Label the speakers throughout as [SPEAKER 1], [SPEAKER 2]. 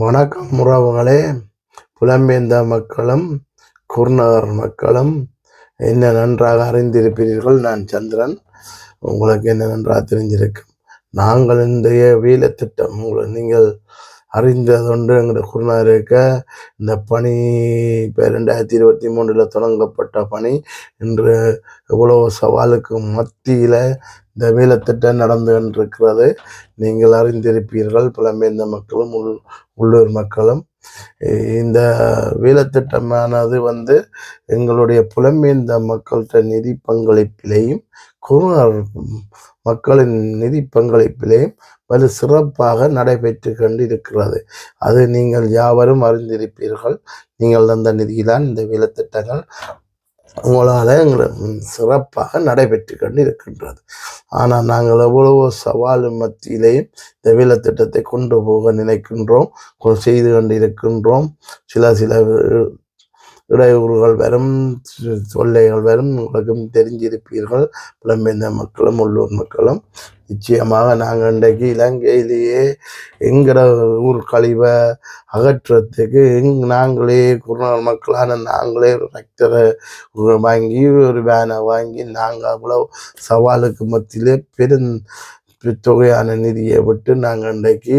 [SPEAKER 1] வணக்கம் உறவுகளே. புலம்பெயர்ந்த மக்களும் குருநகர் மக்களும் என்ன நன்றாக அறிந்திருப்பீர்கள்? நான் சந்திரன். உங்களுக்கு என்ன நன்றாக தெரிஞ்சிருக்கும் நாங்கள் இன்றைய வீல திட்டம் உங்களை நீங்கள் அறிந்ததொன்று எங்களுடைய குருநகர் இருக்க இந்த பணி இப்போ ரெண்டாயிரத்தி இருபத்தி மூன்றில் தொடங்கப்பட்ட பணி இன்று எவ்வளோ சவாலுக்கு மத்தியில் இந்த வேலைத்திட்டம் நடந்து கொண்டிருக்கிறது. நீங்கள் அறிந்திருப்பீர்கள். புலம்பெயர்ந்த மக்களும் உள் உள்ளூர் மக்களும். இந்த வேலைத்திட்டமானது வந்து எங்களுடைய புலம்பெயர்ந்த மக்கள்கிட்ட நிதி பங்களிப்பிலையும் குறுநர் மக்களின் நிதி பங்களிப்பிலேயும் வலு சிறப்பாக நடைபெற்று கொண்டு இருக்கிறது அது நீங்கள் யாவரும் அறிந்திருப்பீர்கள். நீங்கள் தந்த நிதியில்தான் இந்த வேலைத்திட்டங்கள். உங்களால் எங்களை சிறப்பாக நடைபெற்று கொண்டு இருக்கின்றது ஆனால் நாங்கள் எவ்வளவோ சவால் மத்தியிலேயும் இந்த வேலைத்திட்டத்தை கொண்டு போக நினைக்கின்றோம். செய்து கொண்டு இருக்கின்றோம் சில சில இடையூறுகள் வரும் தொல்லைகள் வரும் உங்களுக்கும் தெரிஞ்சிருப்பீர்கள். புலம்பெயர்ந்த மக்களும் உள்ளூர் மக்களும். நிச்சயமாக நாங்கள் இன்றைக்கு இலங்கையிலேயே எங்கிற ஊர் கழிவை அகற்றுறதுக்கு எங் நாங்களே குருநாள் மக்களான நாங்களே ஒரு வாங்கி ஒரு வேனை வாங்கி நாங்கள் அவ்வளோ சவாலுக்கு மத்தியிலே பெரும் தொகையான நிதியை விட்டு நாங்கள் இன்றைக்கு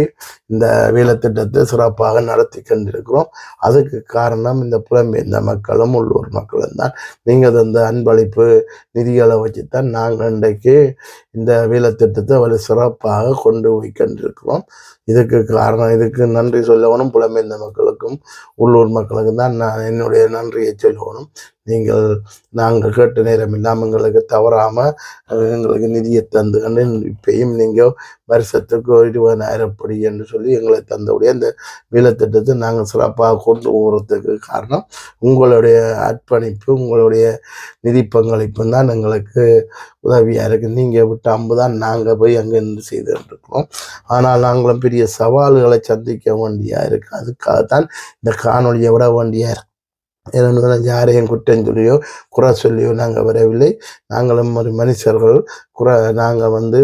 [SPEAKER 1] இந்த வேலைத்திட்டத்தை சிறப்பாக நடத்தி கொண்டிருக்கிறோம். அதுக்கு காரணம் இந்த புலம்பெயர்ந்த மக்களும் உள்ளூர் மக்களும் தான். நீங்கள் தந்த அன்பளிப்பு நிதிகளை வச்சு தான் நாங்கள் இன்றைக்கு இந்த வேலைத்திட்டத்தை வலு சிறப்பாக கொண்டு போய் கொண்டிருக்கிறோம். இதுக்கு காரணம் இதுக்கு நன்றி சொல்லணும் புலம்பெயர்ந்த மக்களுக்கும் உள்ளூர் மக்களுக்கும் தான் நான் என்னுடைய நன்றியை சொல்லணும் நீங்கள் நாங்கள் கேட்ட நேரம் இல்லாமல் எங்களுக்கு தவறாமல் எங்களுக்கு நிதியை தந்து கண்டு இப்பயும் நீங்கள் வருஷத்துக்கு இருபதாயிரம் படி என்று சொல்லி எங்களை தந்தவுடைய அந்த வேலைத்திட்டத்தை நாங்கள் சிறப்பாக கொண்டு போகிறதுக்கு காரணம் உங்களுடைய அர்ப்பணிப்பு உங்களுடைய நிதி பங்களிப்பு தான் எங்களுக்கு உதவியாக இருக்குது நீங்கள் விட்டு அம்பு தான் நாங்கள் போய் அங்கே நின்று செய்துருக்கிறோம். ஆனால் நாங்களும் பெரிய சவால்களை சந்திக்க வேண்டியாக இருக்குது அதுக்காக அதுக்காகத்தான் இந்த காணொலியை விட வேண்டியாக இருக்குது இரண்டு யாரையும் குற்றம் சொல்லியோ குறை சொல்லியோ நாங்கள் வரவில்லை. நாங்களும் ஒரு மனுஷர்கள் குறை நாங்கள் வந்து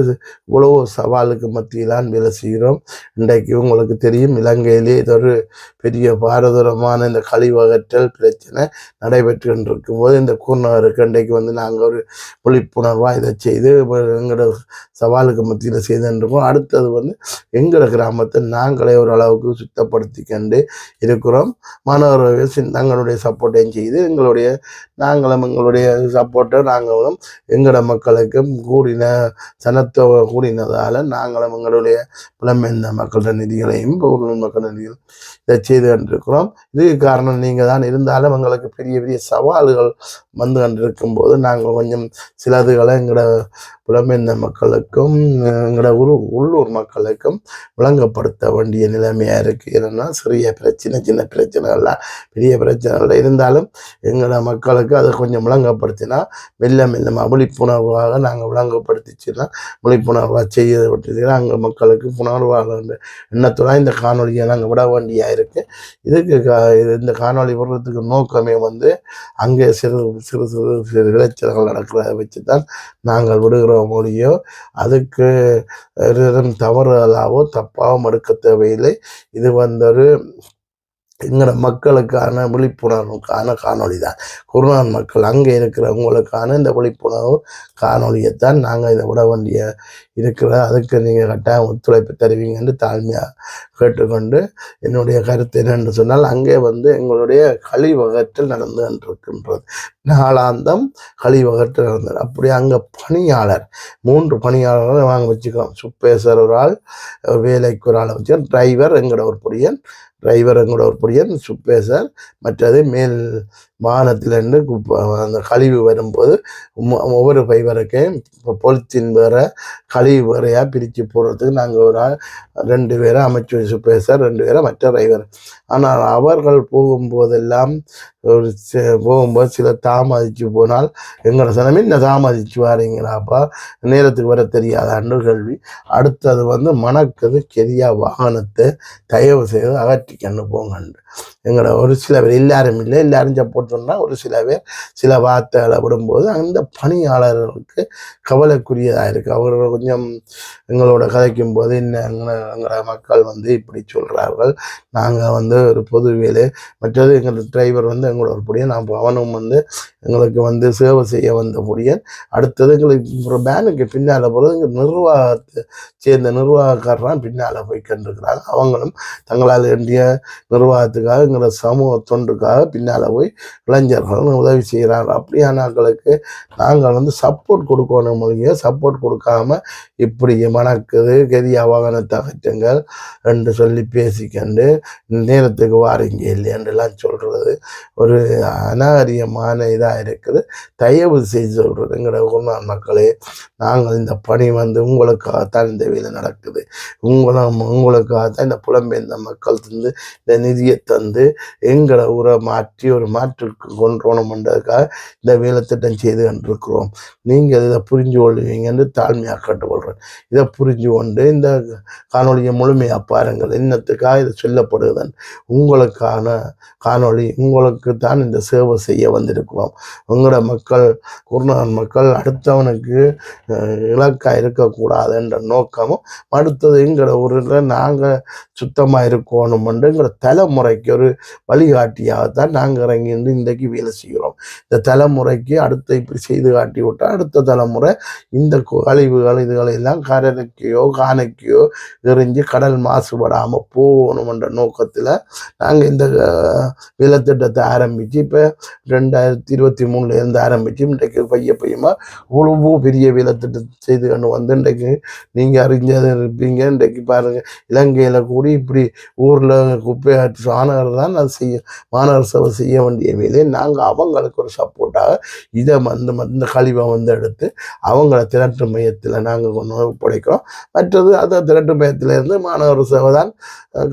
[SPEAKER 1] இவ்வளோ சவாலுக்கு மத்தியிலான் வேலை செய்கிறோம் இன்றைக்கு உங்களுக்கு தெரியும் இலங்கையிலே இது ஒரு பெரிய பாரதூரமான இந்த கழிவகற்றல் பிரச்சனை நடைபெற்று கொண்டிருக்கும் போது இந்த கூர்நகருக்கு இன்றைக்கு வந்து நாங்கள் ஒரு விழிப்புணர்வாக இதை செய்து எங்களோட சவாலுக்கு மத்தியில் செய்துருக்கோம் அடுத்தது வந்து எங்களோட கிராமத்தை நாங்களே ஓரளவுக்கு சுத்தப்படுத்தி கொண்டு இருக்கிறோம். மாணவர்கள் தங்களுடைய சப்போர்ட்டையும் செய்து எங்களுடைய நாங்களும் எங்களுடைய சப்போர்ட்டை நாங்களும் எங்களோட மக்களுக்கும் கூ கூடின சனத்தொகை கூடினதால் நாங்களும் எங்களுடைய புலம்பெயர்ந்த மக்களோட நிதிகளையும் பொருள் மக்கள் நிதிகள் இதை செய்து கொண்டிருக்கிறோம். இதுக்கு காரணம் நீங்கள் தான் இருந்தாலும் எங்களுக்கு பெரிய பெரிய சவால்கள் வந்து கொண்டிருக்கும் போது நாங்கள் கொஞ்சம் சிலதுகளை எங்களோட புலம்பெயர்ந்த மக்களுக்கும் எங்களோட உரு உள்ளூர் மக்களுக்கும் விளங்கப்படுத்த வேண்டிய நிலைமையாக இருக்குது ஏன்னா சிறிய பிரச்சனை சின்ன பிரச்சனைகள்லாம் பெரிய பிரச்சனைகள் இருந்தாலும் எங்களோட மக்களுக்கு அதை கொஞ்சம் விளங்கப்படுத்தினா மெல்ல மெல்ல விழிப்புணர்வாக நாங்கள் விளங்கப்படுத்திச்சுன்னா விழிப்புணர்வாக செய்ய விட்டுச்சுன்னா அங்கே மக்களுக்கு புணர்வாக எண்ணத்துடன் இந்த காணொலியை நாங்கள் விட வேண்டியாக இருக்குது இதுக்கு கா இது இந்த காணொளி விடுறதுக்கு நோக்கமே வந்து அங்கே சிறு சிறு சிறு சிறு விளைச்சல்கள் நடக்கிறத வச்சு தான் நாங்கள் விடுகிறோம். மொழியோ அதுக்கு எதுவும் தவறுதலாவோ தப்பாகவும் எடுக்க தேவையில்லை. இது வந்து ஒரு எங்களோட மக்களுக்கான விழிப்புணர்வுக்கான காணொளி தான். குருநான் மக்கள் அங்கே இருக்கிறவங்களுக்கான இந்த விழிப்புணர்வு காணொலியை தான் நாங்கள் இதை விட வேண்டிய இருக்கிற அதுக்கு நீங்கள் கட்டாயம் ஒத்துழைப்பு தருவீங்கன்னு தாழ்மையாக கேட்டுக்கொண்டு என்னுடைய கருத்து என்னென்று சொன்னால் அங்கே வந்து எங்களுடைய கழிவகற்றல் நடந்து கொண்டிருக்கின்றது. நாளாந்தம் கழிவகற்றல் நடந்தது அப்படி அங்கே பணியாளர் மூன்று பணியாளர்களை வாங்க வச்சுக்கிறோம். சுப்பேசர் ஒரு ஆள் வேலைக்கு ஒரு ஆளை வச்சு டிரைவர் எங்களோட ஒரு பொடியன் டிரைவர் எங்களோட ஒரு பொடியன் சுப்பேசர் மற்றது மேல் வானத்திலிருந்து குப்பை அந்த கழிவு வரும்போது ஒவ்வொரு பைவருக்கையும் இப்போ பொலித்தீன் வேற கழிவு வேறையாக பிரித்து போடுறதுக்கு நாங்கள் ஒரு ஆள் ரெண்டு பேரை அமைச்சர் சுப்பேசர் ரெண்டு பேரை மற்ற டிரைவர். ஆனால் அவர்கள் போகும்போதெல்லாம் ஒரு போகும்போது சில தாமதிச்சு போனால் எங்களை சனமே இந்த தாமதிச்சு வாரீங்களாப்பா? நேரத்துக்கு வர தெரியாத அன்று கேள்வி. அடுத்தது வந்து மணக்குது சரியாக வாகனத்தை தயவு செய்து அகற்றிக்கன்னு போங்கன்று. எங்களோட ஒரு சில பேர் எல்லாரும் இல்லை. எல்லாரும் சப்போர்ட் சொன்னால் ஒரு சில பேர் சில வார்த்தைகளை விடும்போது அந்த பணியாளர்களுக்கு கவலைக்குரியதாக இருக்குது அவர்கள் கொஞ்சம் எங்களோட கதைக்கும் போது என்ன எங்களை எங்களோட மக்கள் வந்து இப்படி சொல்கிறார்கள் நாங்கள் வந்து ஒரு பொது வேலை. மற்றது எங்களோட டிரைவர் வந்து எங்களோட ஒரு புடியன். நான் அவனும் வந்து எங்களுக்கு வந்து சேவை செய்ய வந்த புடியன். அடுத்தது எங்களுக்கு ஒரு பேனுக்கு பின்னால் போகிறது எங்கள் நிர்வாகத்தை சேர்ந்த நிர்வாகக்காரராக பின்னால் போய் கண்டிருக்கிறாங்க அவங்களும் தங்களால் வேண்டிய நிர்வாகத்துக்காக எங்களோட சமூக தொண்டுக்காக பின்னால் போய் இளைஞர்கள் உதவி செய்கிறாங்க அப்படியானாக்களுக்கு நாங்கள் வந்து சப்போர்ட் கொடுக்கணும் மொழியை சப்போர்ட் கொடுக்காம இப்படி மணக்குது கெதியா வாகனத்தை அகற்றுங்கள் என்று சொல்லி பேசிக்கண்டு நேரத்துக்கு வாரீங்க இல்லையென்றுலாம் சொல்கிறது ஒரு அநாகரியமான இதாக இருக்குது. தயவு செய்து சொல்கிறது எங்களோட குருநாள் மக்களே நாங்கள் இந்த பணி வந்து உங்களுக்காகத்தான் இந்த வேலை நடக்குது. உங்களும் உங்களுக்காகத்தான் இந்த புலம்பெயர்ந்த மக்கள் தந்து இந்த நிதியை தந்து எங்களை உரை மாற்றி ஒரு மாற்றுக்கு கொண்டு வரணுன்றதுக்காக இந்த வேலைத்திட்டம் செய்து கொண்டிருக்கிறோம். நீங்கள் இதை புரிஞ்சு கொள்வீங்கன்னு தாழ்மையாக கட்டுக்கொள்கிறேன். இதை புரிஞ்சு கொண்டு இந்த காணொலியை முழுமையாக பாருங்கள். என்னத்துக்காக இது சொல்லப்படுகிறேன் உங்களுக்கான காணொளி உங்களுக்கு தான் இந்த சேவை செய்ய வந்திருக்கிறோம். உங்களோட மக்கள் குருநாதன் மக்கள் அடுத்தவனுக்கு இலக்காக இருக்கக்கூடாது என்ற நோக்கமும் அடுத்தது எங்களோட ஊரில் நாங்கள் சுத்தமாக இருக்கணுமென்று எங்களோட தலைமுறைக்கு ஒரு வழிகாட்டியாகத்தான் நாங்கள் இறங்கி இருந்து இன்றைக்கு வேலை செய்கிறோம். இந்த தலைமுறைக்கு அடுத்த இப்படி செய்து காட்டி விட்டால் அடுத்த தலைமுறை இந்த கழிவுகள் இதுகளை எல்லாம் கடலுக்கையோ காணைக்கையோ எறிஞ்சு கடல் மாசுபடாமல் போகணுமென்ற நோக்கத்தில் நாங்கள் இந்த விலத்திட்டத்தை ஆரம்பித்து இப்போ ரெண்டாயிரத்தி இருபத்தி மூணுலேருந்து ஆரம்பித்து இன்றைக்கு பைய பையமாக இவ்வளவோ பெரிய விலத்திட்டத்தை செய்து கொண்டு வந்து இன்றைக்கு நீங்கள் அறிஞ்சது இருப்பீங்க. இன்றைக்கு பாருங்கள் இலங்கையில் கூடி இப்படி ஊரில் குப்பையாற்றி மாநகர் தான் அது செய்ய மாநகர சபை செய்ய வேண்டிய வேலையை நாங்கள் அவங்களுக்கு ஒரு சப்போர்ட்டாக இதை வந்து இந்த கழிவை வந்து எடுத்து அவங்கள திரட்டு மையத்தில் நாங்கள் கொண்டு வந்து ஒப்படைக்கிறோம். மற்றது அதை திரட்டு மையத்தில் இருந்து மாநகர சபை தான்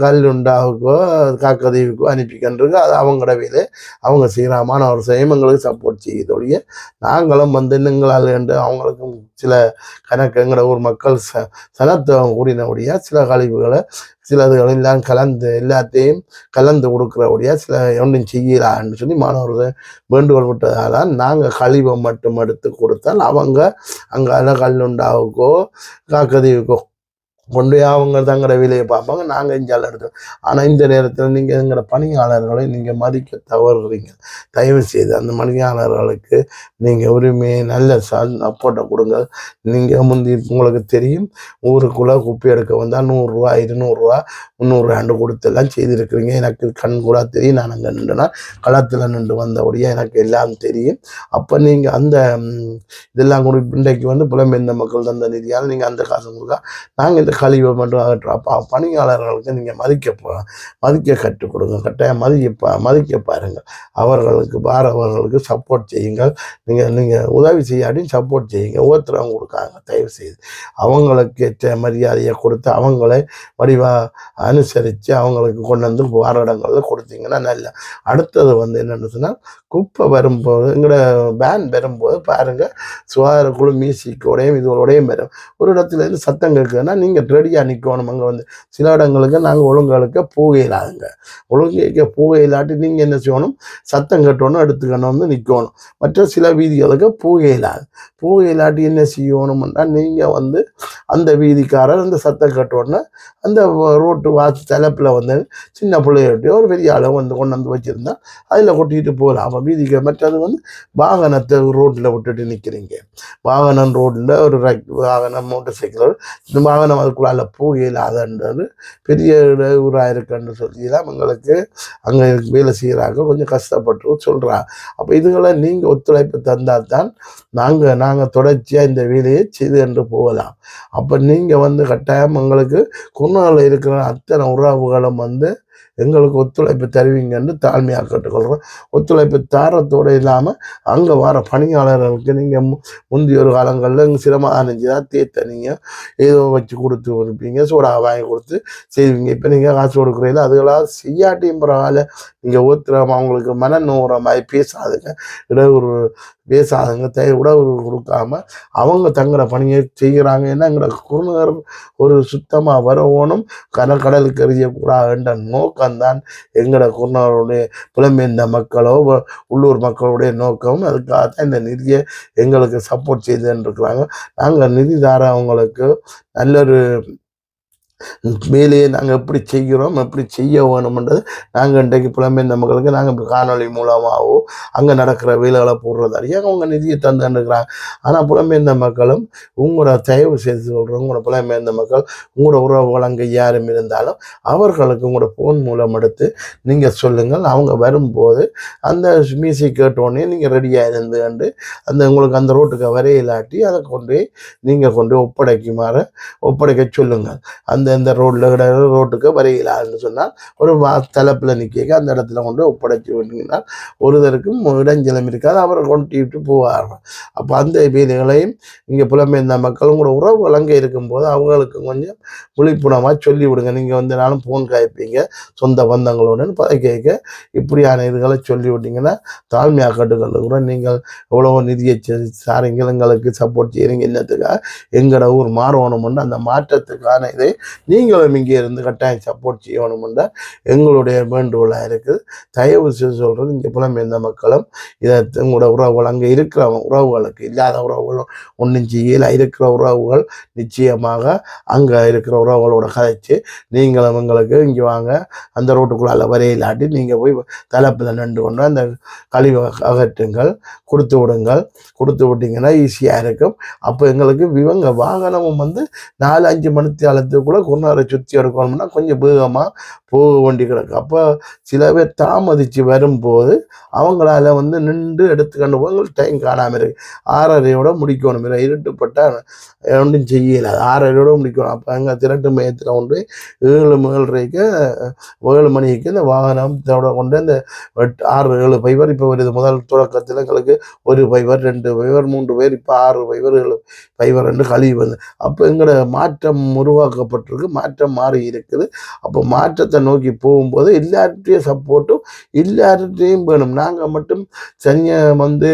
[SPEAKER 1] கல்லுண்டாவுக்கோ காக்கதீவுக்கோ அனுப்பிக்கின்றது. அது அவங்களோட வேலை. அவங்க செய்கிற மாணவர் செய்யும் எங்களுக்கு சப்போர்ட் செய்யுதொழிய நாங்களும் வந்து எங்களால் என்று அவங்களுக்கும் சில கணக்கு எங்களோட ஊர் மக்கள் ச சனத்துவம் கூடினபடியாக சில கழிவுகளை சிலதுகள் எல்லாம் கலந்து எல்லாத்தையும் கலந்து கொடுக்குறபடியாக சில ஒன்றும் செய்யலான்னு சொல்லி மாணவர்கள் வேண்டுகோள் விட்டதால் தான் நாங்கள் கழிவை மட்டும் எடுத்து கொடுத்தால் அவங்க அங்கே கல்லுண்டாவுக்கோ காக்கதீவுக்கோ கொண்டு போய் அவங்க தங்களோட வேலையை பார்ப்பாங்க. நாங்கள் இஞ்சால எடுத்தோம் ஆனால் இந்த நேரத்தில் நீங்கள் எங்களோட பணியாளர்களை நீங்கள் மதிக்க தவறுறீங்க. தயவு செய்து அந்த பணியாளர்களுக்கு நீங்கள் உரிமையை நல்ல சப்போர்ட்டை கொடுங்க. நீங்கள் முந்தி உங்களுக்கு தெரியும். ஊருக்குள்ளே குப்பை எடுக்க வந்தால் நூறுரூவா இருநூறுவா முந்நூறுரூவாண்டு கொடுத்து எல்லாம் செய்திருக்கிறீங்க. எனக்கு கண் கூட தெரியும். நான் அங்கே நின்றுனா களத்தில் நின்று வந்தபடியே எனக்கு எல்லாம் தெரியும். அப்போ நீங்கள் அந்த இதெல்லாம் கூட இன்றைக்கு வந்து புலம்பெயர்ந்த மக்கள் தந்த நிதியால் நீங்கள் அந்த காசு கொடுக்கா நாங்கள் இந்த கழிவை மட்டும் அகற்றுறோம் அப்போ பணியாளர்களுக்கு நீங்கள் மதிக்க போ மதிக்க கற்றுக் கொடுங்க. கட்டாயம் மதிக்க பா- மதிக்க பாருங்கள் அவர்களுக்கு பாரவர்களுக்கு சப்போர்ட் செய்யுங்கள். நீங்கள் நீங்கள் உதவி செய்யாட்டியும் சப்போர்ட் செய்யுங்க. ஒவ்வொருத்தரவங்க கொடுக்காங்க. தயவு செய்து அவங்களுக்கு ஏற்ற மரியாதையை கொடுத்து அவங்களை வடிவாக அனுசரித்து அவங்களுக்கு கொண்டு வந்து வார இடங்களில் கொடுத்தீங்கன்னா நல்ல. அடுத்தது வந்து என்னென்னு சொன்னால் குப்பை வரும்போது எங்களோட பேன் வரும்போது பாருங்கள் சுகாதார குழு மியூசிக்கோடையும் இதுகளோடையும் வரும். ஒரு இடத்துல இருந்து சத்தம் கேட்குதுன்னா நீங்கள் ரெடியாக நிற்கணும் அங்கே வந்து சில இடங்களுக்கு நாங்கள் ஒழுங்கெழுக்க போகையிலாதுங்க ஒழுங்கு போகையிலாட்டி நீங்கள் என்ன செய்யணும்? சத்தம் கட்டணும் எடுத்துக்கணும்னு வந்து நிற்கணும் மற்ற சில வீதிகளுக்கு போகையிலாது போகையிலாட்டி என்ன செய்யணும்னா நீங்கள் வந்து அந்த வீதிக்காரர் அந்த சத்தம் கட்டோன்னே அந்த ரோட்டு பார்த்து தலைப்பில் வந்து சின்ன பிள்ளையோட்டையோ ஒரு பெரிய ஆளோ வந்து கொண்டு வந்து வச்சுருந்தா அதில் கொட்டிட்டு போகலாம். அப்போ வீதிக்கு மற்றது வந்து வாகனத்தை ரோட்டில் விட்டுட்டு நிற்கிறீங்க வாகனம் ரோட்டில் ஒரு வாகனம் மோட்டர் சைக்கிள் இந்த வாகனம் அதுக்குள்ளால போகலாதன்றது பெரிய ஊராக இருக்குன்னு சொல்லிலாம் எங்களுக்கு அங்கே வேலை செய்கிறாங்க கொஞ்சம் கஷ்டப்பட்டு சொல்கிறாங்க அப்போ இதுகளை நீங்கள் ஒத்துழைப்பு தந்தால் தான் நாங்கள் நாங்கள் தொடர்ச்சியாக இந்த வேலையை செய்து என்று போகலாம். அப்போ நீங்கள் வந்து கட்டாயம் எங்களுக்கு குருநாளில் இருக்கிற அத்தனை உறவுகளும் வந்து எங்களுக்கு ஒத்துழைப்பு தருவீங்கன்னு தாழ்மையாக கேட்டுக்கொள்கிறோம் ஒத்துழைப்பு தாரத்தோடு இல்லாமல் அங்கே வர பணியாளர்களுக்கு நீங்கள் முந்தைய ஒரு காலங்களில் இங்கே சிரமம் அணிஞ்சுதா தேத்த நீங்கள் ஏதோ வச்சு கொடுத்து கொடுப்பீங்க சூடாக வாங்கி கொடுத்து செய்வீங்க. இப்போ நீங்கள் காசு கொடுக்குறீங்களா அதுகளாக செய்யாட்டியும் பரவாயில்ல. நீங்கள் ஒத்துறாம அவங்களுக்கு மன நோகிற பேசாதுங்க. இட ஒரு பேசாதங்க தே உடவு கொடுக்காம அவங்க தங்கிற பணியை செய்கிறாங்க. ஏன்னா எங்களோட ஒரு சுத்தமாக வரவோனும் கடற்கடலுக்கு எறியக்கூடாதுன்ற நோக்கம்தான் எங்களோட குருநகருடைய புலம்பெயர்ந்த மக்களோ வ- உள்ளூர் மக்களுடைய நோக்கம் அதுக்காக தான் இந்த நிதியை எங்களுக்கு சப்போர்ட் செய்துன்னு இருக்கிறாங்க நாங்கள் நிதி அவங்களுக்கு மேலேயே நாங்கள் எப்படி செய்கிறோம் எப்படி செய்ய வேணும்ன்றது நாங்கள் இன்றைக்கு புலம்பெயர்ந்த மக்களுக்கு நாங்கள் காணொளி மூலமாகவோ அங்கே நடக்கிற வேலைகளை போடுறதாலேயே அவங்க நிதியை தந்துருக்கிறாங்க ஆனால் புலம்பெயர்ந்த மக்களும் உங்களோட தயவு செய்து சொல்கிறோம் உங்களோட புலம்பெயர்ந்த மக்கள் உங்களோட உறவுகள் அங்கே யாரும் இருந்தாலும் அவர்களுக்கு உங்களோட ஃபோன் மூலம் எடுத்து நீங்கள் சொல்லுங்கள். அவங்க வரும்போது அந்த மியூசிக் கேட்டோடனே நீங்கள் ரெடியாக இருந்து கண்டு அந்த உங்களுக்கு அந்த ரோட்டுக்கு வரையிலாட்டி அதை கொண்டு போய் நீங்கள் கொண்டு ஒப்படைக்குமாறு ஒப்படைக்க சொல்லுங்கள். அந்த இந்த ரோட்டில் கிட ரோட்டுக்கு வரையிலான்னு சொன்னால் ஒரு வா தலைப்பில் நிற்க அந்த இடத்துல கொண்டு ஒப்படைச்சி விட்டீங்கன்னா ஒருதருக்கும் இடைஞ்சலம் இருக்காது. அவரை கொண்டு விட்டு போவார் அப்போ அந்த வேலைகளையும் இங்கே புலம்பெயர்ந்த மக்களும் கூட உறவு அங்கே இருக்கும்போது அவங்களுக்கு கொஞ்சம் விழிப்புணர்வாக சொல்லி விடுங்க நீங்கள் வந்து நானும் ஃபோன் காய்ப்பீங்க. சொந்த பந்தங்களுடன் பதை கேட்க இப்படியான இதுகளை சொல்லி விட்டீங்கன்னா தாழ்மையாக கூட நீங்கள் எவ்வளோ நிதியை செ- எங்களுக்கு சப்போர்ட் செய்கிறீங்க. என்னத்துக்காக? எங்களோட ஊர் மாறணும்னு அந்த மாற்றத்துக்கான இதை நீங்களும் இங்கே இருந்து கட்டாயம் சப்போர்ட் செய்யணும்ன்ற எங்களுடைய வேண்டுகோளாக இருக்குது. தயவு செய்து சொல்கிறது இங்கே புலம்பெயர்ந்த மக்களும் இதை உங்களோட உறவுகள் அங்கே இருக்கிற உறவுகளுக்கு இல்லாத உறவுகள் ஒன்றும் செய்யல இருக்கிற உறவுகள் நிச்சயமாக அங்கே இருக்கிற உறவுகளோட கதைச்சு நீங்களும் எங்களுக்கு இங்கே வாங்க அந்த ரோட்டுக்குள்ளால் வரையிலாட்டி நீங்கள் போய் தலைப்பில் நின்று கொண்டு அந்த கழிவு அகற்றுங்கள் கொடுத்து விடுங்கள். கொடுத்து விட்டிங்கன்னா ஈஸியாக இருக்கும். அப்போ எங்களுக்கு இவங்க வாகனமும் வந்து நாலு அஞ்சு மணித்தியாலத்துக்குள்ளே குன்னாரை சுற்றி எடுக்கணும்னா கொஞ்சம் வேகமாக போக வேண்டி கிடக்கு. அப்போ சில பேர் தாமதித்து வரும்போது அவங்களால வந்து நின்று எடுத்துக்கொண்டு போய் டைம் காணாமல் இருக்கு. ஆறரையோட முடிக்கணும். இல்லை இருட்டுப்பட்டால் ஒன்றும் செய்யலை. ஆறரையோட முடிக்கணும். அப்போ அங்கே திரட்டு மையத்தில் கொண்டு ஏழு ஏழரைக்கு ஏழு மணிக்கு இந்த வாகனத்தோட கொண்டு இந்த எட்டு ஆறு ஏழு பைவர் இப்போ வருது முதல் தொடக்கத்தில் எங்களுக்கு ஒரு பைவர் ரெண்டு பைவர் மூன்று பேர் இப்போ ஆறு பைவர் ஏழு பைவர் ரெண்டு கழிவு வந்து. அப்போ எங்களோட மாற்றம் உருவாக்கப்பட்டிருக்கு மாற்றம் மாறி இருக்குது. அப்போ மாற்றத்தை நோக்கி போகும்போது எல்லார்ட்டையும் சப்போர்ட்டும் எல்லார்ட்டையும் வேணும். நாங்கள் மட்டும் தனியாக வந்து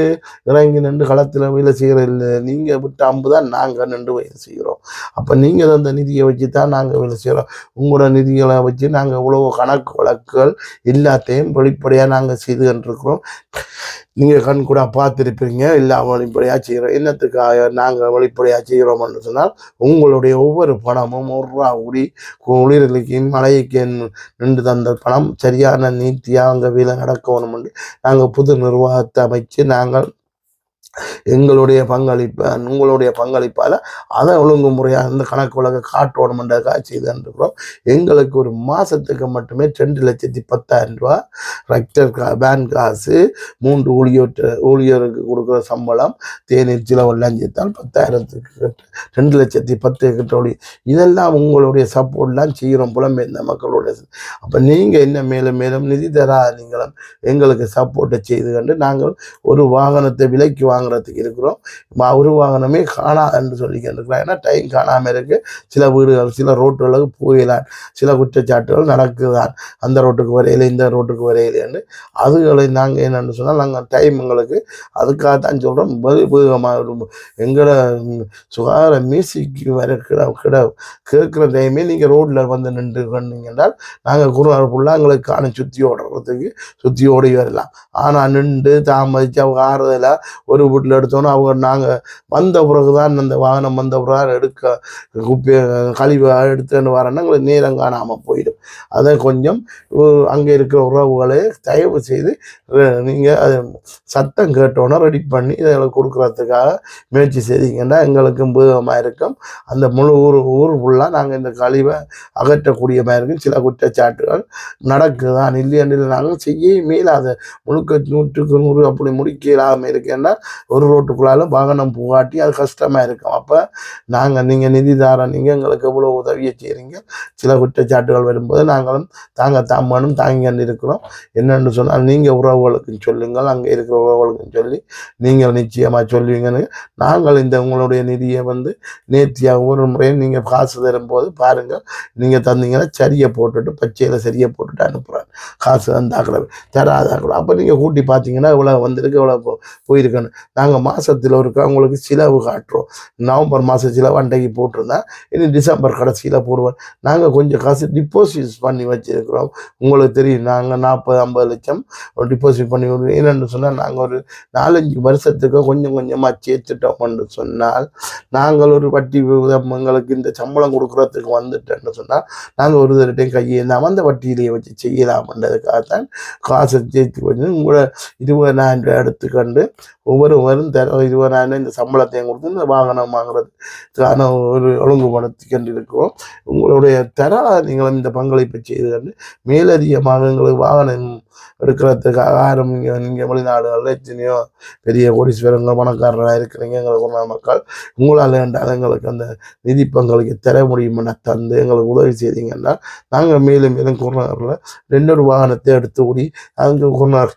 [SPEAKER 1] இறங்கி நின்று களத்தில் வேலை செய்கிற இல்லை. நீங்கள் விட்டு அம்பு தான் நாங்கள் நின்று வேலை செய்கிறோம் அப்போ நீங்கள் அந்த நிதியை வச்சு தான் நாங்கள் வேலை செய்கிறோம் உங்களோட நிதிகளை வச்சு நாங்கள் இவ்வளோ கணக்கு வழக்குகள் எல்லாத்தையும் வெளிப்படையாக நாங்கள் செய்து கொண்டிருக்கிறோம். நீங்கள் கண் கூட பார்த்துருப்பீங்க. எல்லாம் வெளிப்படையாக செய்கிறோம் என்னத்துக்காக நாங்கள் வெளிப்படையாக செய்கிறோம்னு சொன்னால் உங்களுடைய ஒவ்வொரு பணமும் ஒரு ரூபா உடி மழைக்கு நின்று தந்த பணம் சரியான நீட்டியாக அங்கே வேலை நடக்கணும்னு நாங்கள் புது நிர்வாகத்தை அமைச்சு நாங்கள் எங்களுடைய பங்களிப்பு உங்களுடைய பங்களிப்பால் அதை ஒழுங்கு முறையாக இந்த கணக்கு உலக காட்டணுமென்றதுக்காக செய்து இருக்கிறோம் எங்களுக்கு ஒரு மாதத்துக்கு மட்டுமே ரெண்டு லட்சத்தி பத்தாயிரம் ரூபா ரெக்டர் கா வேன் காசு மூன்று ஊழியர் ஊழியருக்கு கொடுக்குற சம்பளம் தேநீர் சிலவெல்லாம் லஞ்சத்தால் பத்தாயிரத்துக்கு கிட்ட ரெண்டு லட்சத்தி பத்து கிட்ட இதெல்லாம் உங்களுடைய சப்போர்ட்லாம் செய்கிறோம் புலம்பெயர்ந்த மக்களுடைய அப்போ நீங்கள் என்ன மேலும் மேலும் நிதி தரா நீங்களும் எங்களுக்கு சப்போர்ட்டை செய்து கண்டு நாங்கள் ஒரு வாகனத்தை விலைக்கு வாங்க வாங்குறதுக்கு இருக்கிறோம். வா- வாங்கினமே காணா என்று சொல்லிக்கிட்டு ஏன்னா டைம் காணாமல் இருக்கு. சில வீடுகள் சில ரோட்டுகளுக்கு போயிடலாம் சில குற்றச்சாட்டுகள் நடக்குதான். அந்த ரோட்டுக்கு வரையில இந்த ரோட்டுக்கு வரையிலேன்னு அதுகளை நாங்கள் என்னென்னு சொன்னால் நாங்கள் டைம் எங்களுக்கு அதுக்காக தான் சொல்கிறோம் வேகமாக எங்களை சுகாதார மியூசிக்கு வர கிட கிட கேட்குற டைமே நீங்கள் ரோட்டில் வந்து நின்று கொண்டீங்கன்றால் நாங்கள் குருவார் ஃபுல்லாக எங்களுக்கு காண சுற்றி ஓடுறதுக்கு சுற்றி ஓடி வரலாம். ஆனால் நின்று தாமதிச்சு அவங்க ஆறுதலாக ஒரு வீட்டில் எடுத்தோன்னே அவங்க நாங்கள் வந்த பிறகு தான் அந்த வாகனம் வந்த பிறகு எடுக்க குப்பி கழிவு எடுத்துன்னு வரேன்னா எங்களுக்கு நேரம் காணாமல் போயிடும். அதை கொஞ்சம் அங்கே இருக்கிற உறவுகளை தயவு செய்து நீங்கள் அது சத்தம் கேட்டோன்னே ரெடி பண்ணி இதில் கொடுக்குறதுக்காக முயற்சி செய்தீங்கன்னா எங்களுக்கும் பூகமாக இருக்கும். அந்த முழு ஊர் ஊர் ஃபுல்லாக நாங்கள் இந்த கழிவை அகற்றக்கூடிய மாதிரி இருக்கும். சில குற்றச்சாட்டுகள் நடக்குதான். இல்லையென்று நாங்கள் செய்ய மேலாத. முழுக்க நூற்றுக்கு நூறு அப்படி முடிக்க இல்லாமல் இருக்கேன்னா ஒரு ரோட்டுக்குள்ளாலும் வாகனம் புகாட்டி அது கஷ்டமாக இருக்கும் அப்போ நாங்கள் நீங்கள் நிதி தார நீங்கள் எங்களுக்கு எவ்வளோ உதவியை செய்கிறீங்க சில குற்றச்சாட்டுகள் வரும்போது நாங்களும் தாங்க தாமனும் தாங்கி கொண்டு இருக்கிறோம். என்னென்னு சொன்னால் நீங்கள் உறவுகளுக்கும் சொல்லுங்கள் அங்கே இருக்கிற உறவுகளுக்கும் சொல்லி நீங்கள் நிச்சயமாக சொல்லுவீங்கன்னு நாங்கள் இந்த உங்களுடைய நிதியை வந்து நேர்த்தியாக ஒரு முறையும் நீங்கள் காசு தரும்போது பாருங்கள். நீங்கள் தந்தீங்கன்னா சரியை போட்டுட்டு பச்சையில் சரியை போட்டுட்டு அனுப்புகிறேன் காசு வந்தாக்கிற தராதாக்கிற அப்போ நீங்கள் கூட்டி பார்த்தீங்கன்னா இவ்வளோ வந்திருக்கு இவ்வளோ போ போயிருக்கணும் நாங்கள் மாதத்தில் ஒருக்கா உங்களுக்கு செலவு காட்டுறோம். நவம்பர் மாதம் சிலவு அன்றைக்கு போட்டிருந்தா இனி டிசம்பர் கடைசியில் போடுவோம் நாங்கள் கொஞ்சம் காசு டிப்போசிட்ஸ் பண்ணி வச்சிருக்கிறோம். உங்களுக்கு தெரியும் நாங்கள் நாற்பது ஐம்பது லட்சம் டிபாசிட் பண்ணி விடுவோம். என்னென்னு சொன்னால் நாங்கள் ஒரு நாலஞ்சு வருஷத்துக்கு கொஞ்சம் கொஞ்சமாக சேர்த்துட்டோம்னு சொன்னால் நாங்கள் ஒரு வட்டி எங்களுக்கு இந்த சம்பளம் கொடுக்குறதுக்கு வந்துட்டேன்னு சொன்னால் நாங்கள் ஒரு தடவையும் கையேந்தாமல் அந்த வட்டியிலேயே வச்சு செய்யலாம்ன்றதுக்காகத்தான் காசை சேர்த்து கொஞ்சம் உங்களை இருபதாயிரம் ரூபாய் எடுத்துக்கண்டு ஒவ்வொருவரும் தர இருபதாயிரம் இந்த சம்பளத்தையும் கொடுத்து இந்த வாகனம் வாங்குறதுக்கான ஒரு ஒழுங்குபடுத்தி கொண்டு இருக்கிறோம் உங்களுடைய தர நீங்களும் இந்த பங்களிப்பை செய்து கண்டு மேலதிகமாக எங்களுக்கு வாகனம் எடுக்கிறதுக்காக ஆகாரம் இங்கே நீங்கள் வெளிநாடுகளில் எத்தனையோ பெரிய கோடீஸ்வரங்க பணக்காரராக இருக்கிறீங்க எங்களுக்கு உணவு மக்கள். உங்களால் என்றால் எங்களுக்கு அந்த நிதி பங்களுக்கு தர முடியுமென தந்து எங்களுக்கு உதவி செய்தீங்கன்னா நாங்கள் மேலும் மேலும் குருநகரில் ரெண்டு ஒரு வாகனத்தை எடுத்து ஓடி அங்கே குருநகர்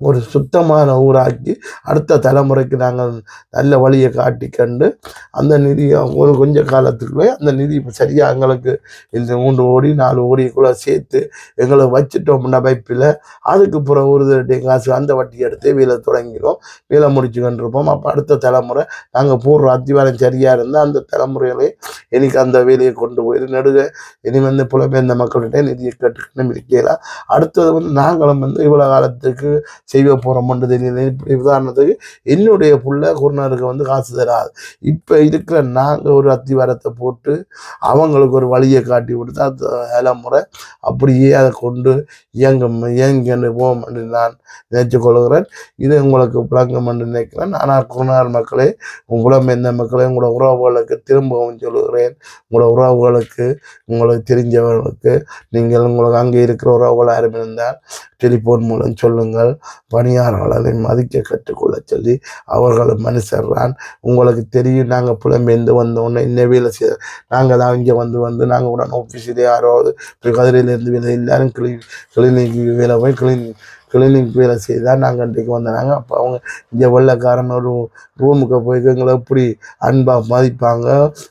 [SPEAKER 1] ஒரு சுத்தமான ஊராக்கி அடுத்த தலைமுறைக்கு நாங்கள் நல்ல வழியை காட்டி கண்டு அந்த நிதியை ஒரு கொஞ்ச காலத்துக்குள்ளே அந்த நிதி சரியாக எங்களுக்கு இந்த மூன்று ஓடி நாலு ஓடிக்குள்ளே சேர்த்து எங்களை வச்சுட்டோம்னா வைப்பில் அதுக்கு பிறகு ஒரு தடவை காசு அந்த வட்டி எடுத்து வேலை தொடங்கிடும் வேலை முடிச்சு கண்டிருப்போம். அப்போ அடுத்த தலைமுறை நாங்கள் போடுற அத்திவாரம் சரியாக இருந்தால் அந்த தலைமுறையிலே எனக்கு அந்த வேலையை கொண்டு போய் நடுக. இனி வந்து புலம்பெயர்ந்த மக்கள்கிட்ட நிதியை கேட்டுக்கணும் இருக்கலாம் அடுத்தது வந்து நாங்களும் வந்து இவ்வளோ காலத்துக்கு செய்ய போகிறோம்ன்றது உதாரணத்துக்கு என்னுடைய புள்ள குருநாருக்கு வந்து காசு தராது. இப்போ இருக்கிற நாங்கள் ஒரு அத்திவாரத்தை போட்டு அவங்களுக்கு ஒரு வழியை காட்டி கொடுத்து அந்த தலைமுறை அப்படியே அதை கொண்டு இயங்க இயங்கன்னு போவோம் என்று நான் நினைச்சு கொள்கிறேன். இது உங்களுக்கு விளங்கும் என்று நினைக்கிறேன். ஆனால் குருநார் மக்களே உங்களும் எந்த மக்களே உங்களோட உறவுகளுக்கு திரும்பவும் சொல்லுகிறேன். உங்களோட உறவுகளுக்கு உங்களுக்கு தெரிஞ்சவர்களுக்கு நீங்கள் உங்களுக்கு அங்கே இருக்கிற உறவுகள் யாரும் இருந்தால் டெலிஃபோன் மூலம் சொல்லுங்கள். பணியாளர்களை மதிக்க கற்றுக்கொள்ள சொல்லி அவர்கள் மனுஷர்தான் உங்களுக்கு தெரியும் நாங்கள் புலம்பெயர்ந்து வந்தோன்னே இன்ன வேலை செய்ய நாங்கள் தான் இங்கே வந்து வந்து நாங்கள் உடனே ஆஃபீஸில் யாராவது கதிரையிலேருந்து வேலை எல்லாரும் கிளி கிளினிக் வேலை போய் கிளினிக் கிளினிக் வேலை செய்தால் நாங்கள் இன்றைக்கு வந்தாங்க அப்போ அவங்க இங்கே வெள்ளைக்காரன் ஒரு ரூமுக்கு போய் எங்களை எப்படி அன்பாக மதிப்பாங்க?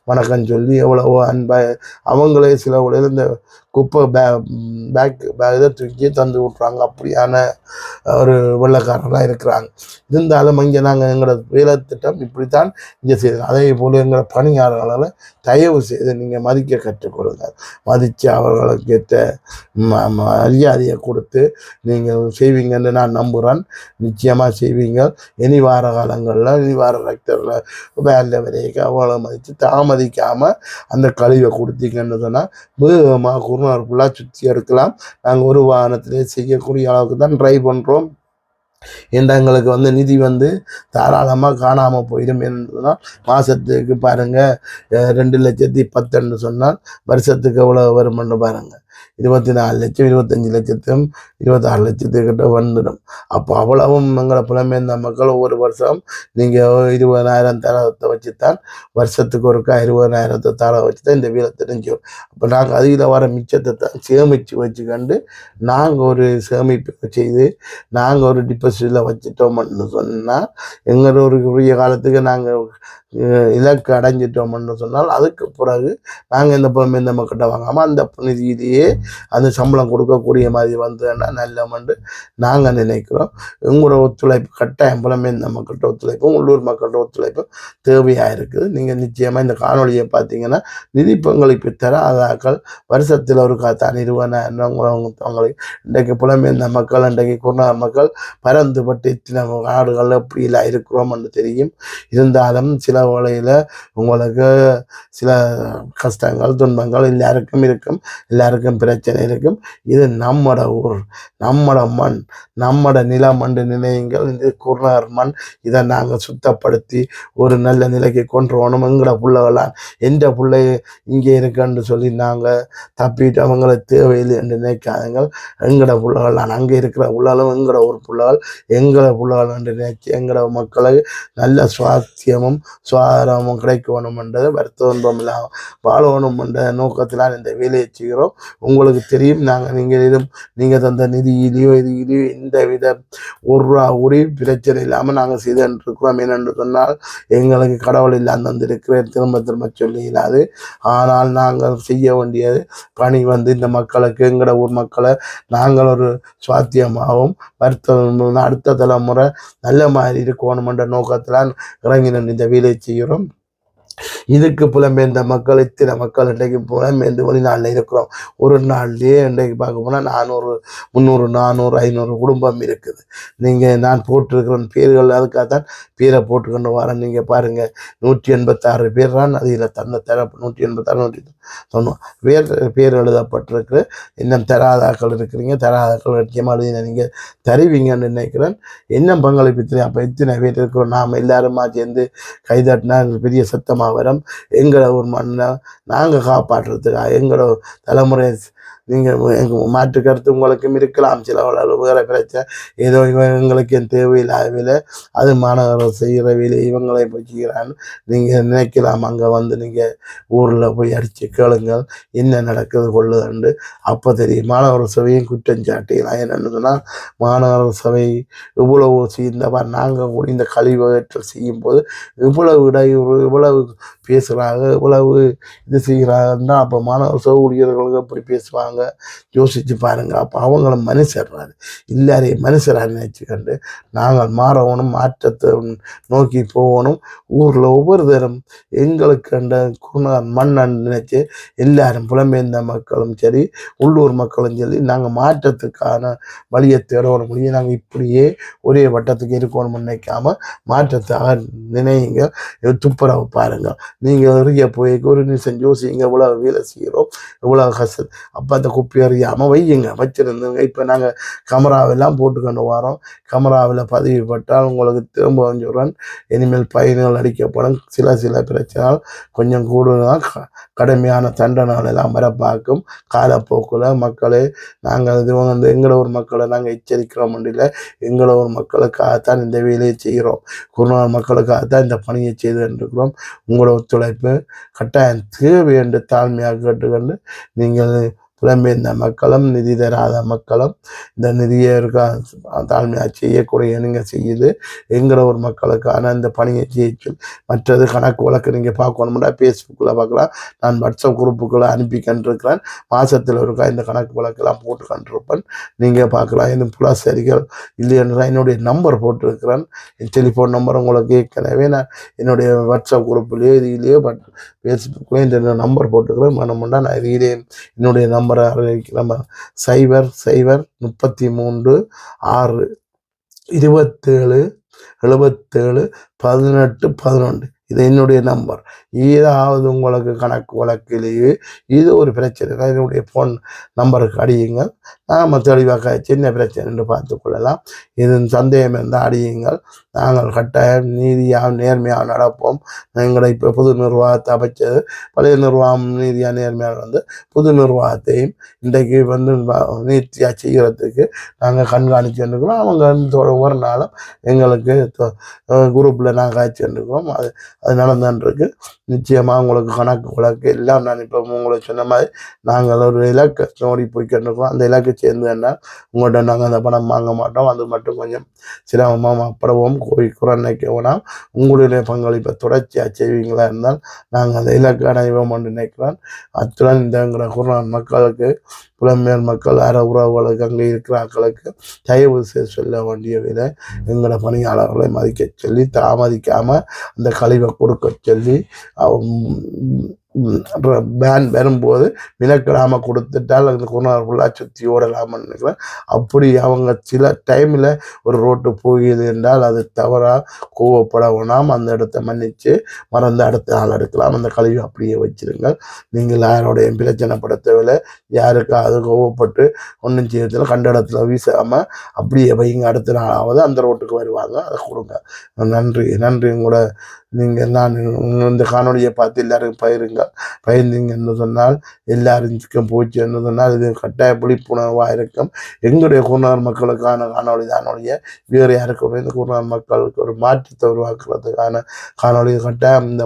[SPEAKER 1] வணக்கம் சொல்லி எவ்வளவோ அன்பாக அவங்களே சில உடையில இந்த குப்பை பே பேக் இதை தூக்கி தந்து விட்றாங்க அப்படியான ஒரு வெள்ளைக்காரர்களாக இருக்கிறாங்க. இருந்தாலும் இங்கே நாங்கள் எங்களோட வேலை திட்டம் இப்படித்தான் இங்கே செய்யணும் அதே போல் எங்களோட பணியாளர்களை தயவு செய்து நீங்கள் மதிக்க கற்றுக்கொடுங்க மதித்து அவர்களுக்கு ஏற்ற மரியாதையை கொடுத்து நீங்கள் செய்வீங்கன்னு நான் நம்புகிறேன் நிச்சயமாக செய்வீங்க. இனி வார காலங்களில் இனி வார ரெக்டரில் வேலை வரைக்கும் அவ்வளோ மதித்து தாமதிக்காமல் அந்த கழிவை கொடுத்தீங்கன்னு சொன்னால் வேகமாக குருநார் ஃபுல்லாக சுற்றி எடுக்கலாம். நாங்கள் ஒரு வாகனத்திலே செய்யக்கூடிய அளவுக்கு தான் ட்ரை பண்ணுறோம் என்ற எங்களுக்கு வந்து நிதி வந்து தாராளமாக காணாமல் போயிடும் என்றுதான் மாதத்துக்கு பாருங்கள் ரெண்டு லட்சத்தி பத்துன்னு சொன்னால் வருஷத்துக்கு எவ்வளோ வருமென்று பாருங்கள் இருபத்தி நாலு லட்சம் இருபத்தஞ்சி லட்சத்தையும் இருபத்தாறு லட்சத்துக்கிட்ட வந்துடும். அப்போ அவ்வளவும் எங்களை புலமேந்த மக்கள் ஒவ்வொரு வருஷம் நீங்கள் இருபதாயிரம் தரத்தை வச்சு தான் வருஷத்துக்கு ஒருக்கா இருபதாயிரத்தை தர வச்சு தான் இந்த வீலை தெரிஞ்சோம். அப்போ நாங்கள் அதில் வர மிச்சத்தை தான் சேமித்து வச்சுக்கண்டு நாங்கள் ஒரு சேமிப்பு செய்து நாங்கள் ஒரு டிபாசிட்டில் வச்சுட்டோம்னு சொன்னால் எங்களோட ஒரு குறுகிய காலத்துக்கு நாங்கள் இலக்கு அடைஞ்சிட்டோம்னு சொன்னால் அதுக்கு பிறகு நாங்கள் இந்த இந்த மக்கள்கிட்ட வாங்காமல் அந்த நிதியிலேயே அந்த சம்பளம் கொடுக்கக்கூடிய மாதிரி வந்ததுன்னா நல்லமண்டு நாங்கள் நினைக்கிறோம். உங்களோட ஒத்துழைப்பு கட்டாயம் புலம்பெயர்ந்த மக்கள்கிட்ட ஒத்துழைப்பும் உள்ளூர் மக்கள்கிட்ட ஒத்துழைப்பும் தேவையாக இருக்குது. நீங்கள் நிச்சயமாக இந்த காணொலியை பார்த்தீங்கன்னா நிதி பங்களிப்பு தராதாக்கள் வருஷத்தில் ஒரு காத்தா இருபதாயிரம் அவங்களுக்கு இன்றைக்கு புலமேந்த மக்கள் இன்றைக்கு குருநா மக்கள் பரந்துபட்டு இத்தனை நாடுகளில் எப்படிலாம் இருக்கிறோம் என்று தெரியும். இருந்தாலும் சில வேளையில் உங்களுக்கு சில கஷ்டங்கள் துன்பங்கள் எல்லாருக்கும் இருக்கும். எல்லாருக்கும் பிரச்சனை இருக்கும். இது நம்மட ஊர் நம்மட மண் நம்மட நிலம் என்று நினையுங்கள். இந்த குருநார் மண் இதை நாங்கள் சுத்தப்படுத்தி ஒரு நல்ல நிலைக்கு கொண்டு வரணும். எங்களோட பிள்ளைகளாம் எந்த பிள்ளை இங்கே இருக்குன்னு சொல்லி நாங்கள் தப்பிட்டு அவங்கள தேவையில்லை என்று நினைக்காதங்கள் எங்களோட பிள்ளைகளாம் அங்கே இருக்கிற பிள்ளைகளும் எங்களோட ஊர் பிள்ளைகள் எங்களை பிள்ளைகள் என்று நினைச்சு எங்களோட மக்களை நல்ல சுவாத்தியமும் சுகாதாரமும் கிடைக்க வேணும் என்றது வருத்தம் இல்லாமல் வாழ நோக்கத்தினால் இந்த வேலையை செய்கிறோம். உங்களுக்கு தெரியும் நாங்கள் நீங்கள் எதுவும் நீங்கள் தந்த நிதியிலையோ இதிலையோ எந்த வித ஒரு ரூபா உரி பிரச்சனை இல்லாமல் நாங்கள் செய்துருக்கிறோம் ஏனென்று சொன்னால் எங்களுக்கு கடவுள் இல்லாமல் தந்திருக்கிறேன் திரும்ப திரும்ப சொல்லி இல்லாது. ஆனால் நாங்கள் செய்ய வேண்டியது பணி வந்து இந்த மக்களுக்கு எங்களோட ஊர் மக்களை நாங்கள் ஒரு சுவாத்தியமாகவும் வருத்தம் அடுத்த தலைமுறை நல்ல மாதிரி இருக்கணுமென்ற நோக்கத்தில் இறங்கி இந்த வேலையை செய்கிறோம். இதுக்கு புலம்பெயர்ந்த மக்கள் இத்தனை மக்கள் இன்றைக்கு புலம்பெயர்ந்து வெளிநாட்டில் இருக்கிறோம். ஒரு நாள்லேயே இன்றைக்கு பார்க்க போனால் நானூறு முந்நூறு நானூறு ஐநூறு குடும்பம் இருக்குது. நீங்கள் நான் போட்டிருக்கிற பேர்கள் அதுக்காக தான் பேரை போட்டுக்கொண்டு வரேன். நீங்கள் பாருங்கள் நூற்றி எண்பத்தாறு பேர் தான் அதில் தந்த தரப்பு. நூற்றி எண்பத்தாறு நூற்றி சொன்னோம் பேர் பேர் எழுதப்பட்டிருக்கு. இன்னும் தராதாக்கள் இருக்கிறீங்க தராதாக்கள் நிச்சயமாக எழுதின நீங்கள் தருவீங்கன்னு நினைக்கிறேன். என்ன பங்களிப்பு இத்தனை அப்போ இத்தனை பேர் இருக்கிறோம். நாம் எல்லாருமா சேர்ந்து கைதட்டினா பெரிய சத்தமாக வரும். எங்களை ஒரு மண்ணை நாங்கள் காப்பாற்றுறதுக்காக எங்களோட தலைமுறை நீங்கள் எங்கள் மாற்று கருத்து உங்களுக்கும் இருக்கலாம். சில வேறு பிரச்சனை ஏதோ இவங்களுக்கு என் தேவையில்லாத அது மாணவர் செய்கிற வேலையை இவங்களை போய் நீங்கள் நினைக்கலாம். அங்கே வந்து நீங்கள் ஊரில் போய் அடித்து கேளுங்கள். என்ன நடக்குது கொள்ளுதுண்டு அப்போ தெரியும். மாணவர் சபையும் குற்றம் சாட்டிக்கலாம் என்னென்னு சொன்னால் மாணவர் சபை இவ்வளவு செய்த நாங்கள் கூட இந்த கழிவகற்றல் செய்யும்போது இவ்வளவு இடையூறு இவ்வளவு பேசுகிறாங்க இவ்வளவு இது செய்கிறாங்கன்னா அப்போ மாணவர் சபை ஊழியர்களுக்கு எப்படி பேசுவாங்க? யோசிச்சு பாருங்க. அப்போ அவங்கள மனுஷர்றாரு இல்லாரே மனுஷராக நினைச்சுக்கண்டு நாங்கள் மாறணும் மாற்றத்தை நோக்கி போகணும் ஊரில் ஒவ்வொரு தரம் எங்களுக்கு குண மண்ணன் நினைச்சு எல்லாரும் புலம்பெயர்ந்த மக்களும் சரி உள்ளூர் மக்களும் சரி நாங்கள் மாற்றத்துக்கான வழியை தேடணும் முடியும். நாங்கள் இப்படியே ஒரே வட்டத்துக்கு இருக்கணும்னு நினைக்காம மாற்றத்தை நினைங்க. துப்புரவு பாருங்கள் நீங்கள் எறிய போய் ஒரு நிமிஷம் யோசிங்க. இவ்வளோ வேலை செய்கிறோம். இவ்வளோ கஷ்டம். அப்போ அந்த குப்பை அறியாமல் வையுங்க வச்சுருந்துங்க இப்போ நாங்கள் கமராவெல்லாம் போட்டுக்கொண்டு வரோம். கமராவில் பதிவு பட்டால் உங்களுக்கு திரும்ப சொல்கிறேன் இனிமேல் பயன்கள் அடிக்கப்படும் சில சில பிரச்சனைகள் கொஞ்சம் கூடுதலாக க கடுமையான தண்டனைகள் எல்லாம் வர பார்க்கும் காலப்போக்கில் மக்களே நாங்கள் இது வந்து எங்களோட ஒரு மக்களை நாங்கள் எச்சரிக்கிறோம் இல்லை எங்களோட ஒரு மக்களுக்காகத்தான் இந்த வேலையை செய்கிறோம். குருநாள் மக்களுக்காகத்தான் இந்த பணியை செய்து இருக்கிறோம் உங்களோட ஒத்துழைப்பு கட்டாயம் தேவை என்று தாழ்மையாக கேட்டுக்கொண்டு நீங்கள் புலம்பெயர்ந்த மக்களும் நிதி தராத மக்களும் இந்த நிதியை இருக்க தாழ்மையாக செய்யக்கூடிய நீங்கள் செய்யுது. எங்கிற ஒரு மக்களுக்கான இந்த பணியை செய்ய மற்றது கணக்கு வழக்கு நீங்கள் பார்க்கணும்னா ஃபேஸ்புக்கில் பார்க்கலாம். நான் வாட்ஸ்அப் குரூப்புக்குள்ளே அனுப்பி கண்டிருக்கிறேன். மாதத்தில் இருக்கா இந்த கணக்கு வழக்கெல்லாம் போட்டு கண்டிருப்பேன். நீங்கள் பார்க்கலாம். இந்த புலாசரிகள் இல்லையென்றால் என்னுடைய நம்பர் போட்டிருக்கிறேன். என் டெலிஃபோன் நம்பர் உங்களுக்கு ஏற்கனவே நான் என்னுடைய வாட்ஸ்அப் குரூப்லேயோ இதுலேயோ பட் ஃபேஸ்புக்லேயும் இந்த நம்பர் போட்டுக்கிறேன். வேணும்னா நான் இதிலே என்னுடைய நம்பர் நம்பரை நம்ம சைபர் சைபர் முப்பத்தி மூன்று ஆறு இருபத்தேழு எழுபத்தேழு பதினெட்டு பதினொன்று. இது என்னுடைய நம்பர் ஏதாவது உங்களுக்கு கணக்கு வழக்கிலேயே இது ஒரு பிரச்சனை. என்னுடைய ஃபோன் நம்பருக்கு அடியுங்கள். நாம் தெளிவாக சின்ன பிரச்சனை பார்த்து கொள்ளலாம். இது சந்தேகம் இருந்தால் அடியுங்கள். நாங்கள் கட்டாயம் நீதியாக நேர்மையாக நடப்போம். எங்களை இப்போ புது நிர்வாகத்தை அமைச்சது பழைய நிர்வாகம் நீதியாக நேர்மையாக வந்து புது நிர்வாகத்தையும் இன்றைக்கு வந்து நீர்த்தியாக செய்கிறதுக்கு நாங்கள் கண்காணித்து வந்துக்கிறோம் அவங்க ஒவ்வொரு நாளும் எங்களுக்கு குரூப்பில் நாங்கள் காய்ச்சி வந்துக்கிறோம் அது அது நடந்துருக்கு நிச்சயமாக உங்களுக்கு கணக்கு வழக்கு எல்லாம் நான் இப்போ உங்களுக்கு சொன்ன மாதிரி நாங்கள் ஒரு இலக்கை நோடி போய்க்கிட்டுருக்கோம். அந்த இலக்கை சேர்ந்து என்ன உங்கள்கிட்ட நாங்கள் அந்த பணம் வாங்க மாட்டோம். அது மட்டும் கொஞ்சம் சிரமமாக அப்புறமும் கோய் குறைக்க உங்களுடைய பங்களிப்பை தொடர்ச்சியாக செய்வீங்களா இருந்தால் நாங்கள் அந்த இலக்கை அடைவோம் என்று நினைக்கிறோம் அத்துடன் இந்த குரான் மக்களுக்கு புலம்பெயர் மக்கள் அற உறவுகளுக்கு அங்கே இருக்கிற மக்களுக்கு தயவு செய்து சொல்ல வேண்டிய விதை எங்களோட பணியாளர்களை மதிக்க சொல்லி தாமதிக்காமல் அந்த கழிவை கொடுக்க சொல்லி பேன் வரும்போது மினக்கிடாமல் கொடுத்துட்டால் அந்த குணர் ஃபுல்லாக சுற்றி ஓடலாம்னு நினைக்கிறேன். அப்படி அவங்க சில டைமில் ஒரு ரோட்டு போகுது என்றால் அது தவறாக கோவப்பட வேணாம். அந்த இடத்த மன்னித்து மறந்து அடுத்த நாள் எடுக்கலாம். அந்த கழிவு அப்படியே வச்சிருங்க நீங்கள் யாரோடைய பிரச்சனைப்படுத்தவில்லை யாருக்காவது கோவப்பட்டு ஒன்றும் செய்யறதில்ல. கண்ட இடத்துல வீசாமல் அப்படியே வைங்க. அடுத்த நாளாவது அந்த ரோட்டுக்கு வருவாங்க. அதை கொடுங்க. நன்றி. நன்றி. உங்களோட நீங்கள் நான் இந்த காணொளியை பார்த்து எல்லாருக்கும் பயிருங்க பயிர்ந்தீங்கன்னு சொன்னால் எல்லாருக்கும் போச்சு என்று சொன்னால் இது கட்டாய விழிப்புணர்வாக இருக்கும். எங்களுடைய குருநார் மக்களுக்கான காணொளி தானொழிய வேறு யாருக்கும் இந்த குருநார் மக்களுக்கு ஒரு மாற்றத்தை உருவாக்குறதுக்கான காணொலி கட்டாயம் இந்த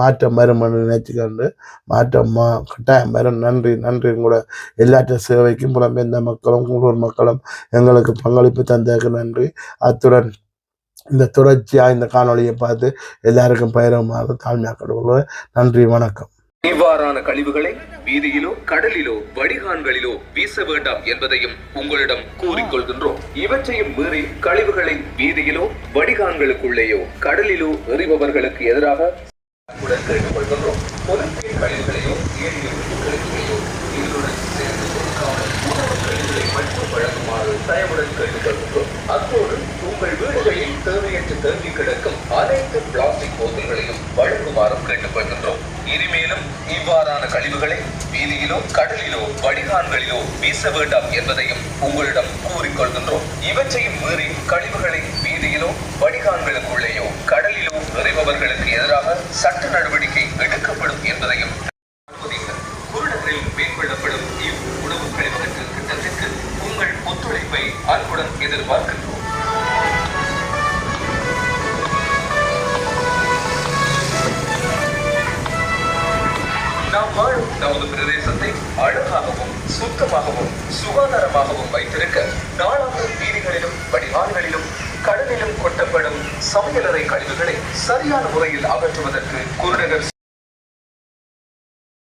[SPEAKER 1] மாற்றம் வரும் என்று நினைச்சுக்கொண்டு மாற்றம் மா கட்டாயம் வரும். நன்றி நன்றி. கூட எல்லாற்ற சேவைக்கும் புலம்பெயர்ந்த மக்களும் உள்ளூர் மக்களும் எங்களுக்கு பங்களிப்பு தந்ததுக்கு நன்றி. அத்துடன் இந்த தொடர்ச்சியாக இந்த காணொளியை பார்த்து எல்லாருக்கும் பயிரமாக தாழ்மையாக கொடுக்கிறோம் நன்றி வணக்கம்.
[SPEAKER 2] இவ்வாறான கழிவுகளை வீதியிலோ கடலிலோ வடிகான்களிலோ வீச வேண்டாம் என்பதையும் உங்களிடம் கூறிக்கொள்கின்றோம். இவற்றையும் மீறி கழிவுகளை வீதியிலோ வடிகான்களுக்குள்ளேயோ கடலிலோ எறிபவர்களுக்கு எதிராக உடன் கேட்டுக்கொள்கின்றோம். கழிவுகளையோ இதனுடன் சேர்ந்து மட்டும் வழங்குமாறு தயவுடன் கேட்டுக்கொள்கின்றோம். அத்தோடு தேங்கி கிடக்கும் அனைத்து பிளாஸ்டிக் போத்தல்களையும் வழங்குமாறும் கேட்டுக்கொள்கின்றோம். இனிமேலும் இவ்வாறான கழிவுகளை வீதியிலோ கடலிலோ வடிகான்களிலோ வீச வேண்டாம் என்பதையும் உங்களிடம் கூறிக்கொள்கின்றோம். இவற்றையும் மீறி கழிவுகளை வீதியிலோ வடிகான்களுக்குள்ளேயோ கடலிலோ நிறைபவர்களுக்கு எதிராக சட்ட நடவடிக்கை எடுக்கப்படும் என்பதையும் குருநகரில் மேற்கொள்ளப்படும் இவ் உணவு கழிவகற்று திட்டத்திற்கு உங்கள் ஒத்துழைப்பை அன்புடன் எதிர்பார்க்கின்றோம் நாம் வாழும் நமது பிரதேசத்தை அழகாகவும் சுத்தமாகவும் சுகாதாரமாகவும் வைத்திருக்க நாளாந்த வீதிகளிலும் வடிவான்களிலும் கடலிலும் கொட்டப்படும் சமையலறை கழிவுகளை சரியான முறையில் அகற்றுவதற்கு குருநகர்